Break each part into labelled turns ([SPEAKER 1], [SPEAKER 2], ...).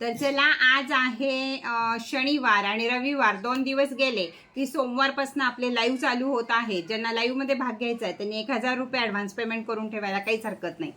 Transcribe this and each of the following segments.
[SPEAKER 1] तर चला आज आहे शनिवार आणि रविवार दोन दिवस गेले की सोमवारपासून आपले लाईव्ह चालू होत आहे ज्यांना लाईव्हमध्ये भाग घ्यायचा आहे त्यांनी एक हजार रुपये ॲडव्हान्स पेमेंट करून ठेवायला काहीच हरकत नाही.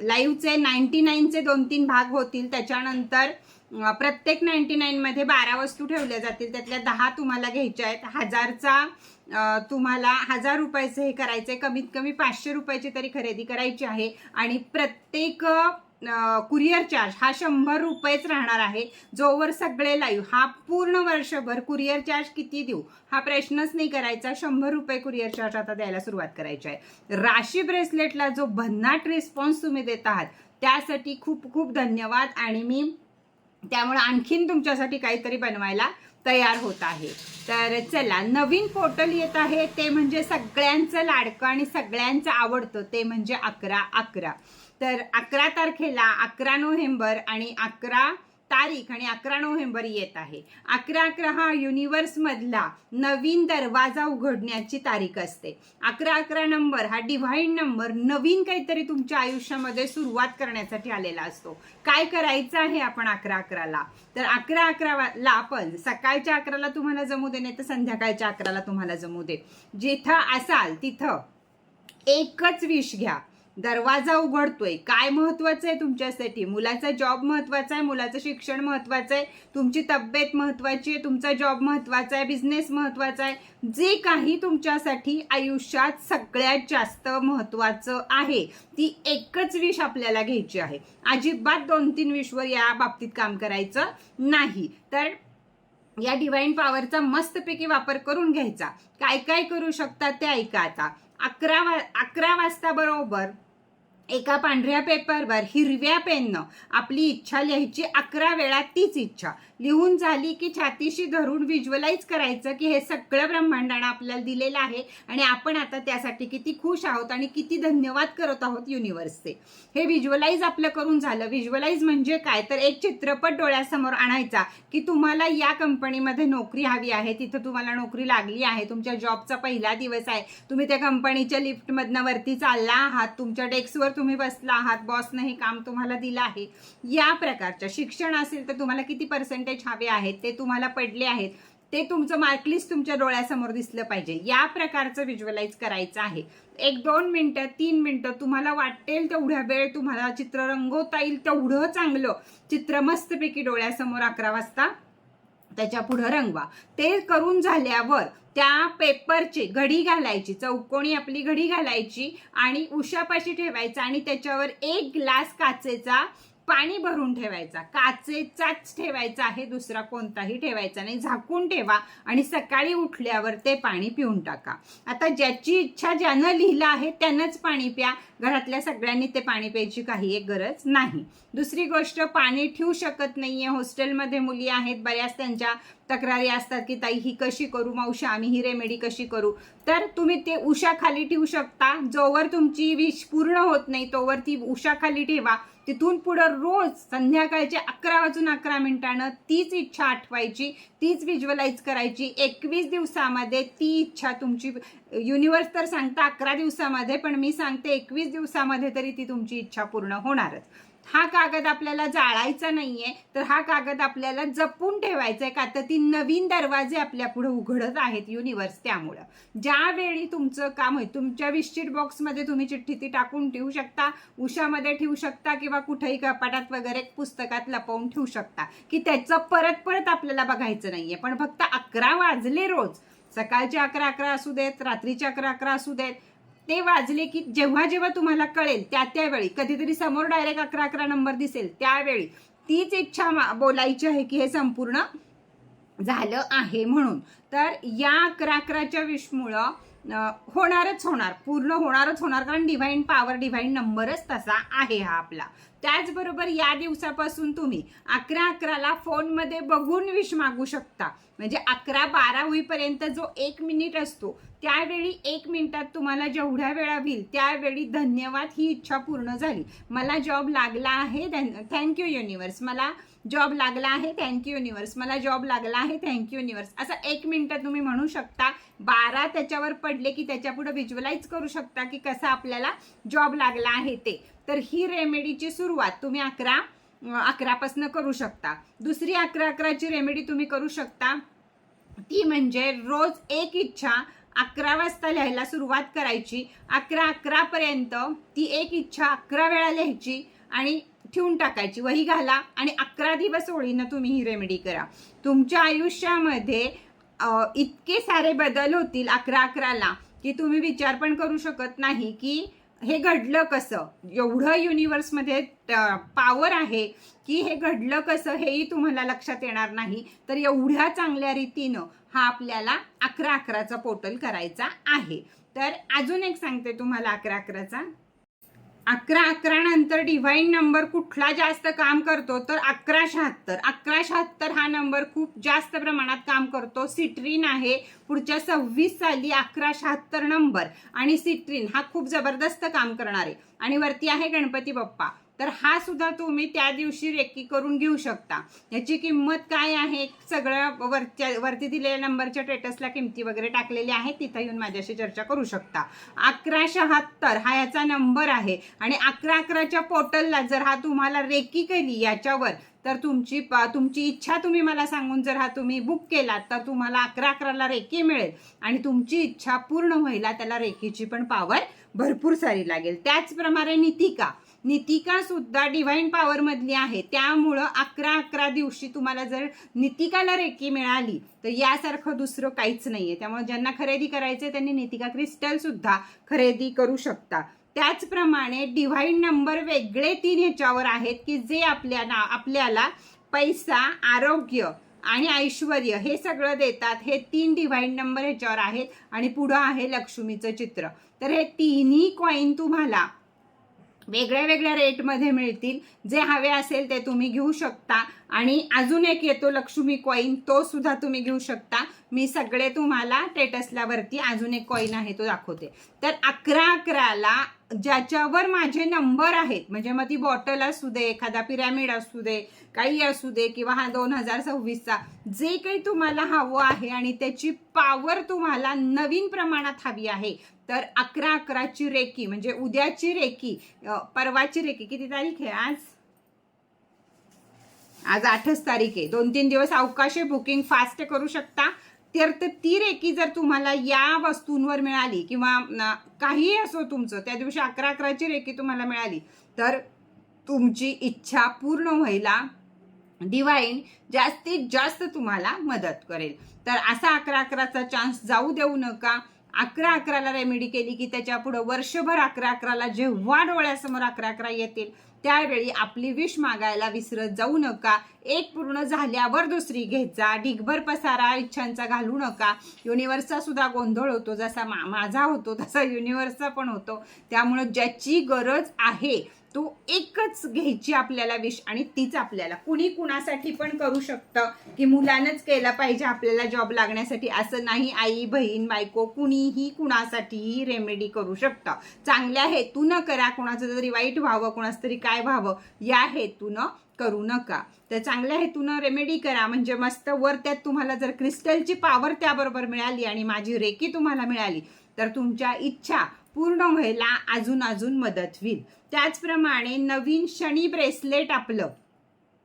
[SPEAKER 1] लाईव्हचे नाईन्टी नाईनचे दोन तीन भाग होतील. त्याच्यानंतर प्रत्येक नाईन्टी नाईनमध्ये बारा वस्तू ठेवल्या जातील. त्यातल्या दहा तुम्हाला घ्यायच्या आहेत. हजारचा तुम्हाला हजार रुपयाचं हे करायचं आहे कमीत कमी पाचशे रुपयाची तरी खरेदी करायची आहे. आणि प्रत्येक कुरिअर चार्ज हा शंभर रुपयेच राहणार आहे. जोवर सगळे लाईव्ह हा पूर्ण वर्षभर कुरिअर चार्ज किती देऊ? हा प्रश्नच नाही करायचा. शंभर रुपये कुरिअर चार्ज आता द्यायला सुरुवात करायची आहे. राशी ब्रेसलेटला जो भन्नाट रिस्पॉन्स तुम्ही देत आहात त्यासाठी खूप खूप धन्यवाद आणि मी त्यामुळे आणखीन तुमच्यासाठी काहीतरी बनवायला तयार होत आहे. तर चला नवीन पोर्टल येत आहे. ते म्हणजे सगळ्यांचं लाडकं आणि सगळ्यांचं आवडतं. ते म्हणजे अकरा अकरा. तर अकरा तारखेला अकरा नोव्हेंबर आणि अकरा तारीख आणि अकरा नोव्हेंबर येत आहे. अकरा अकरा हा युनिव्हर्समधला नवीन दरवाजा उघडण्याची तारीख असते. अकरा अकरा नंबर हा डिव्हाइन नंबर नवीन काहीतरी तुमच्या आयुष्यामध्ये सुरुवात करण्यासाठी आलेला असतो. काय करायचं आहे आपण अकरा अकराला? तर अकरा अकराला आपण सकाळच्या अकराला तुम्हाला जमू दे नाही तर संध्याकाळच्या अकराला तुम्हाला जमू दे. जिथं असाल तिथं एकच विष घ्या. दरवाजा उघडतोय. काय महत्वाचं आहे तुमच्यासाठी? मुलाचा जॉब महत्त्वाचा आहे मुलाचं शिक्षण महत्वाचं आहे तुमची तब्येत महत्वाची आहे तुमचा जॉब महत्त्वाचा आहे बिझनेस महत्त्वाचा आहे जे काही तुमच्यासाठी आयुष्यात सगळ्यात जास्त महत्वाचं आहे ती एकच विष आपल्याला घ्यायची आहे. अजिबात दोन तीन विषवर या बाबतीत काम करायचं नाही. तर या डिवाईन पॉवरचा मस्तपैकी वापर करून घ्यायचा. काय काय करू शकतात ते ऐका आता. अकरा वा अकरा वाजता बरोबर एका पांढऱ्या पेपरवर हिरव्या पेननं आपली इच्छा लिहायची अकरा वेळा तीच इच्छा. लिहून झाली की छातीशी धरून व्हिज्युअलाइज करायचं की हे सगळं ब्रह्मांडानं आपल्याला दिलेलं आहे आणि आपण आता त्यासाठी किती खुश आहोत आणि किती धन्यवाद करत आहोत युनिव्हर्सचे हे व्हिज्युअलाइज आपलं करून झालं. व्हिज्युअलाइज म्हणजे काय? तर एक चित्रपट डोळ्यासमोर आणायचा की तुम्हाला या कंपनीमध्ये नोकरी हवी आहे. तिथं तुम्हाला नोकरी लागली आहे. तुमच्या जॉबचा पहिला दिवस आहे. तुम्ही त्या कंपनीच्या लिफ्टमधनं वरती चालला आहात. तुमच्या डेस्कवर तुम्ही बसला आहात बॉसनं हे काम तुम्हाला दिलं आहे. या प्रकारच्या शिक्षण असेल तर तुम्हाला किती पर्सेंटेज हवे आहेत ते तुम्हाला पडले आहेत ते तुमचं मार्कलिस्ट तुमच्या डोळ्यासमोर दिसलं पाहिजे. या प्रकारचं व्हिज्युअलाइज करायचं आहे. एक दोन मिनटं तीन मिनटं तुम्हाला वाटेल तेवढ्या वेळ तुम्हाला चित्र रंगवता येईल तेवढं चांगलं. चित्र मस्तपैकी डोळ्यासमोर अकरा वाजता त्याच्या पुढं रंगवा. ते करून झाल्यावर त्या पेपरची घडी घालायची चौकोनी आपली घडी घालायची आणि उशापाशी ठेवायचा आणि त्याच्यावर एक ग्लास काचेचा पाणी भरून ठेवायचा काचेचाच ठेवायचा आहे दुसरा कोणताही ठेवायचा नाही. झाकून ठेवा आणि सकाळी उठल्यावर ते पाणी पिऊन टाका. आता ज्याची इच्छा ज्यानं लिहिलं आहे त्यानंच पाणी प्या. घरातल्या सगळ्यांनी ते पाणी प्यायची काही एक गरज नाही. दुसरी गोष्ट पाणी ठेवू शकत नाहीये. हॉस्टेलमध्ये मुली आहेत बऱ्याच त्यांच्या तक्रारी असतात की ताई ही कशी करू मावशी आम्ही ही रेमेडी कशी करू? तर तुम्ही ते उशा खाली ठेवू शकता. जोवर तुमची विष पूर्ण होत नाही तोवर ती उशा खाली ठेवा. तिथून पुढं रोज संध्याकाळचे अकरा वाजून अकरा मिनिटानं तीच इच्छा आठवायची तीच व्हिज्युअलाइज करायची. एकवीस दिवसामध्ये ती इच्छा तुमची युनिवर्स तर सांगता अकरा दिवसामध्ये पण मी सांगते एकवीस दिवसामध्ये तरी ती तुमची इच्छा पूर्ण होणारच. हा कागद आपल्याला जाळायचा नाहीये तर हा कागद आपल्याला जपून ठेवायचा आहे का? तर ती नवीन दरवाजे आपल्या पुढे उघडत आहेत युनिव्हर्स त्यामुळं. ज्यावेळी तुमचं काम होईल तुमच्या विश्चिट बॉक्समध्ये तुम्ही चिठ्ठी ती टाकून ठेवू शकता उशामध्ये ठेवू शकता किंवा कुठेही कपाटात वगैरे पुस्तकात लपवून ठेवू शकता की त्याचं परत परत आपल्याला बघायचं नाहीये. पण फक्त अकरा वाजले रोज. सकाळचे अकरा अकरा असू देत रात्रीचे अकरा अकरा असू देत ते वाजले की जेव्हा जेव्हा तुम्हाला कळेल त्या त्यावेळी कधीतरी समोर डायरेक्ट अकरा अकरा नंबर दिसेल त्यावेळी तीच इच्छा बोलायची आहे की हे संपूर्ण झालं आहे म्हणून. तर या अकरा अकराच्या विषमुळं होणारच होणार पूर्ण होणारच होणार कारण डिव्हाइन पॉवर डिव्हाइन नंबरच तसा आहे हा आपला. त्याचबरोबर या दिवसापासून तुम्ही अकरा अकराला फोनमध्ये बघून विष मागू शकता. म्हणजे अकरा बारा होईपर्यंत जो एक मिनिट असतो त्यावेळी एक मिनिटात तुम्हाला जेवढ्या वेळा होईल त्यावेळी धन्यवाद ही इच्छा पूर्ण झाली. मला जॉब लागला आहे थँक्यू युनिव्हर्स मला जॉब लागला आहे थँक्यू युनिवर्स मला जॉब लागला आहे थँक्यू युनिवर्स असं एक मिनिटं तुम्ही म्हणू शकता. बारा त्याच्यावर पडले की त्याच्यापुढे व्हिज्युअलाइज करू शकता की कसा आपल्याला जॉब लागला आहे ते. तर ही रेमेडीची सुरुवात. तुम्ही अकरा अकरापासनं करू शकता. दुसरी अकरा अकराची रेमेडी तुम्ही करू शकता. ती म्हणजे रोज एक इच्छा अकरा वाजता लिहायला सुरुवात करायची. अकरा अकरा पर्यंत ती एक इच्छा अकरा वेळा लिहायची आणि ठेवून टाकायची. वही घाला आणि अकरा दिवस ओळीनं तुम्ही ही रेमेडी करा. तुमच्या आयुष्यामध्ये इतके सारे बदल होतील अकरा अकराला की तुम्ही विचार पण करू शकत नाही की हे घडलं कसं? एवढं युनिवर्समध्ये पॉवर आहे की हे घडलं कसं हेही तुम्हाला लक्षात येणार नाही. तर एवढ्या चांगल्या रीतीनं हा आपल्याला अकरा अकराचा पोर्टल करायचा आहे. तर अजून एक सांगते तुम्हाला अकरा अकराचा. अकरा अकरा नंतर डिव्हाइन नंबर कुठला जास्त काम करतो तर अकरा शहात्तर. अकरा शहात्तर हा नंबर खूप जास्त प्रमाणात काम करतो. सिट्रीन आहे. पुढच्या सव्वीस साली अकरा शहात्तर नंबर आणि सिट्रीन हा खूप जबरदस्त काम करणार. आहे आणि वरती आहे गणपती बाप्पा. तर हा सुद्धा तुम्ही त्या दिवशी रेकी करून घेऊ शकता. याची किंमत काय आहे? सगळं वरच्या वरती दिलेल्या नंबरच्या टेटसला किमती वगैरे टाकलेली आहे. तिथं येऊन माझ्याशी चर्चा करू शकता. अकरा शहात्तर हा याचा नंबर आहे. आणि अकरा अकराच्या पोर्टलला जर हा तुम्हाला रेकी केली याच्यावर तर तुमची तुमची इच्छा तुम्ही मला सांगून जर हा तुम्ही बुक केला तर तुम्हाला अकरा अकराला रेकी मिळेल. आणि तुमची इच्छा पूर्ण व्हायला त्याला रेकीची पण पावर भरपूर सारी लागेल. त्याचप्रमाणे नितिका नितिका सुद्धा डिव्हाइन पॉवर मधली आहे. त्यामुळं अकरा अकरा दिवशी तुम्हाला जर नितिकाला रेकी मिळाली तर यासारखं दुसरं काहीच नाहीये. त्यामुळे ज्यांना खरेदी करायचे त्यांनी नितिका क्रिस्टल सुद्धा खरेदी करू शकता. त्याचप्रमाणे डिव्हाइन नंबर वेगळे तीन ह्याच्यावर आहेत की जे आपल्याला आपल्याला पैसा आरोग्य आणि ऐश्वर हे सगळं देतात. हे तीन डिव्हाइन नंबर ह्याच्यावर आहेत. आणि पुढं आहे लक्ष्मीचं चित्र. तर हे तिन्ही कॉईन तुम्हाला वेगळ्या वेगळ्या रेटमध्ये मिळतील. जे हवे असेल ते तुम्ही घेऊ शकता. आणि अजून एक येतो लक्ष्मी कॉईन तो सुद्धा तुम्ही घेऊ शकता. मी सगळे तुम्हाला टेटसला वरती अजून एक कॉईन आहे तो दाखवते. तर अकरा अकराला ज्याच्यावर माझे नंबर आहेत म्हणजे मग ती बॉटल असू दे एखादा पिरॅमिड असू दे काही असू दे किंवा हा दोन हजार सव्वीसचा जे काही तुम्हाला हवं आहे आणि त्याची पावर तुम्हाला नवीन प्रमाणात हवी आहे तर अकरा अकराची रेकी म्हणजे उद्याची रेकी परवाची रेकी किती तारीख आहे आज? आज आठच तारीख आहे. दोन तीन दिवस अवकाश आहे बुकिंग फास्ट करू शकता. तर ती रेकी जर तुम्हाला या वस्तूंवर मिळाली किंवा काहीही असो तुमचं त्या दिवशी अकरा अकराची रेकी तुम्हाला मिळाली तर तुमची इच्छा पूर्ण व्हायला डिवाईन जास्तीत जास्त तुम्हाला मदत करेल. तर असा अकरा अकराचा चान्स जाऊ देऊ नका. अकरा अकराला रेमेडी केली की त्याच्या पुढं वर्षभर अकरा अकराला जेव्हा डोळ्यासमोर अकरा अकरा येतील त्यावेळी आपली विष मागायला विसरत जाऊ नका. एक पूर्ण झाल्यावर दुसरी घेत जा ढिगभर पसारा इच्छांचा घालू नका. युनिव्हर्सचा सुद्धा गोंधळ होतो. जसा मा माझा होतो तसा युनिव्हर्सचा पण होतो. त्यामुळं ज्याची गरज आहे तू एकच घ्यायची आपल्याला विश आणि तीच आपल्याला. कुणी कुणासाठी पण करू शकतं की मुलानंच केलं पाहिजे आपल्याला जॉब लागण्यासाठी. असं नाही आई बहीण बायको कुणीही कुणासाठीही रेमेडी करू शकतं. चांगल्या हेतूनं करा कुणाचं तरी वाईट व्हावं कुणाचं तरी काय व्हावं या हेतूनं करू नका. तर चांगल्या हेतूनं रेमेडी करा. म्हणजे मस्त वर त्यात तुम्हाला जर क्रिस्टलची पावर त्याबरोबर मिळाली आणि माझी रेकी तुम्हाला मिळाली तर तुमच्या इच्छा पूर्ण व्हायला अजून अजून मदत होईल. त्याचप्रमाणे नवीन शनी ब्रेसलेट आपलं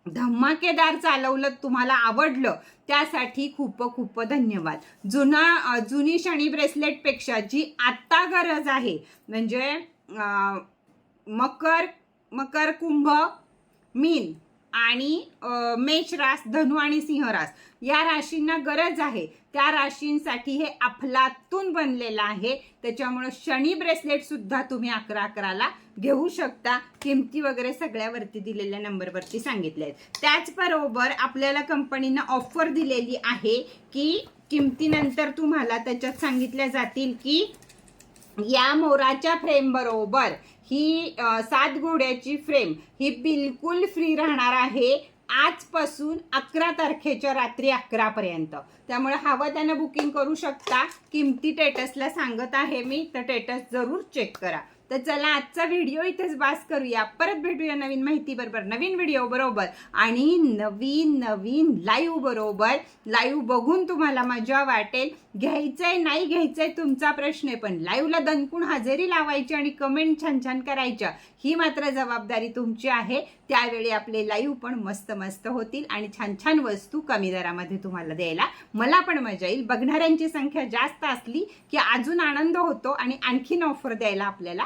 [SPEAKER 1] धमाकेदार चालवलं तुम्हाला आवडलं त्यासाठी खूप खूप धन्यवाद. जुना जुनी शनी ब्रेसलेटपेक्षा जी आत्ता गरज आहे म्हणजे मकर मकर कुंभ मीन आणि मेष रास धनु आणि सिंह रास या राशींना गरज आहे. त्या राशींसाठी हे अफलातून बनलेलं आहे. त्याच्यामुळं शनी ब्रेसलेट सुद्धा तुम्ही अकरा अकराला घेऊ शकता. किमती वगैरे सगळ्यावरती दिलेल्या नंबरवरती सांगितले आहेत. त्याचबरोबर आपल्याला कंपनीनं ऑफर दिलेली आहे की किमतीनंतर तुम्हाला त्याच्यात सांगितल्या जातील की या मोराच्या फ्रेम बरोबर ही सात घोड्याची फ्रेम. ही बिलकुल फ्री राहणार आहे आजपासून अकरा तारखेच्या रात्री अकरापर्यंत त्यामुळे हवं त्यांना बुकिंग करू शकता. किमती टेटसला सांगत आहे मी तर टेटस जरूर चेक करा. तर चला आजचा व्हिडिओ इथेच बास करूया. परत भेटूया नवीन माहिती बरोबर नवीन व्हिडिओ बरोबर आणि नवीन नवीन लाईव्ह बरोबर. लाईव्ह बघून तुम्हाला मजा वाटेल. घ्यायचंय नाही घ्यायचंय तुमचा प्रश्न आहे पण लाईव्हला दणकून हजेरी लावायची आणि कमेंट छान छान करायच्या ही मात्र जबाबदारी तुमची आहे. त्यावेळी आपले लाईव्ह पण मस्त मस्त होतील आणि छान छान वस्तू कमी दरामध्ये तुम्हाला द्यायला मला पण मजा येईल. बघणाऱ्यांची संख्या जास्त असली की अजून आनंद होतो आणि आणखीन ऑफर द्यायला आपल्याला